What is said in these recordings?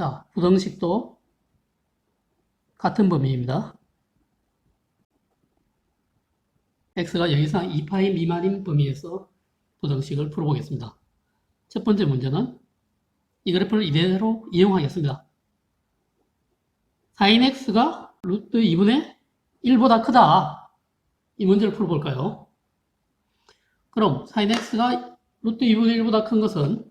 자, 부등식도 같은 범위입니다. x가 0 이상 2파이 미만인 범위에서 부등식을 풀어보겠습니다. 첫 번째 문제는 이 그래프를 이대로 이용하겠습니다. sin x가 루트 2분의 1보다 크다. 이 문제를 풀어볼까요? 그럼 sin x가 루트 2분의 1보다 큰 것은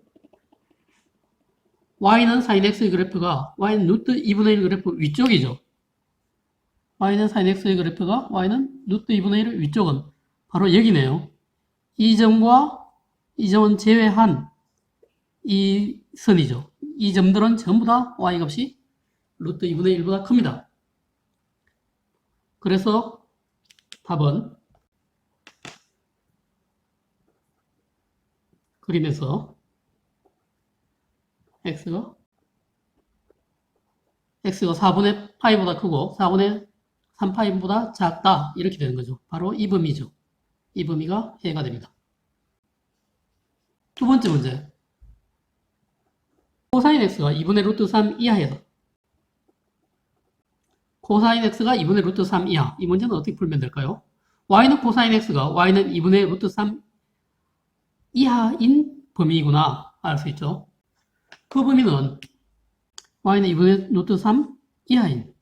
y는 sin x의 그래프가 y는 루트 2분의 1 그래프 위쪽이죠. y는 sin x의 그래프가 y는 루트 2분의 1 위쪽은 바로 여기네요. 이 점과 이 점은 제외한 이 선이죠. 이 점들은 전부 다 y 값이 루트 2분의 1보다 큽니다. 그래서 답은 그림에서 x가 x가 4분의 파이보다 크고 4분의 3파이보다 작다 이렇게 되는 거죠. 바로 이 범위죠. 이 범위가 해가 됩니다. 두 번째 문제 코사인 x가 2분의 루트 3 이하에서 코사인 x가 2분의 루트 3 이하 이 문제는 어떻게 풀면 될까요? y는 코사인 x가 y는 2분의 루트 3 이하인 범위이구나 알 수 있죠. 그 범위는 y는 2분의 루트 3 이하인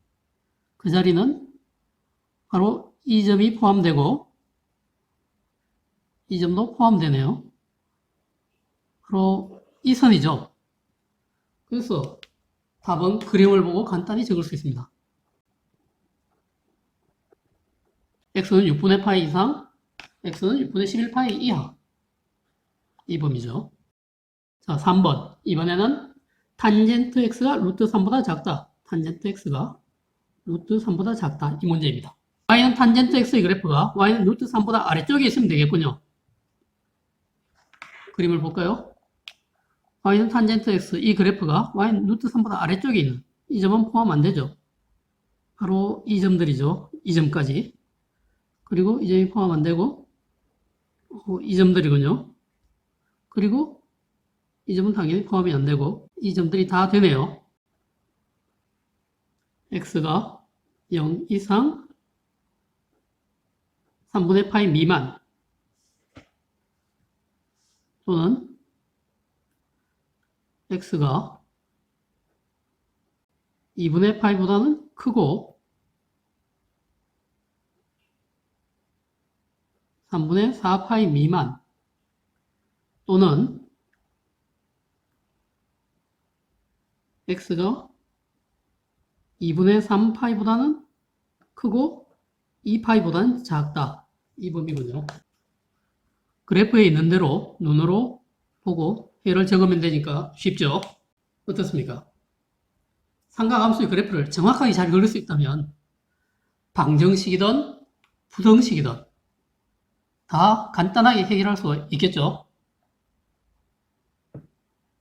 그 자리는 바로 이 점이 포함되고 이 점도 포함되네요. 바로 이 선이죠. 그래서 답은 그림을 보고 간단히 적을 수 있습니다. x는 6분의 파이 이상, x는 6분의 11파이 이하. 이 범위죠. 자, 3번. 이번에는 탄젠트 x가 루트 3보다 작다. 탄젠트 x가 루트 3보다 작다. 이 문제입니다. y는 탄젠트 x의 그래프가 y는 루트 3보다 아래쪽에 있으면 되겠군요. 그림을 볼까요? y는 탄젠트 x 이 그래프가 y는 루트 3보다 아래쪽에 있는 이 점은 포함 안 되죠. 바로 이 점들이죠. 이 점까지. 그리고 이 점이 포함 안 되고 어, 이 점들이군요. 그리고 이 점은 당연히 포함이 안 되고 이 점들이 다 되네요. x가 0 이상 3분의 파이 미만 또는 x가 2분의 파이보다는 크고 3분의 4파이 미만 또는 x가 2분의 3파이보다는 크고 2파이보다는 작다. 이 범위군요. 그래프에 있는 대로 눈으로 보고 해를 적으면 되니까 쉽죠? 어떻습니까? 삼각함수의 그래프를 정확하게 잘 그릴 수 있다면 방정식이든 부등식이든 다 간단하게 해결할 수 있겠죠?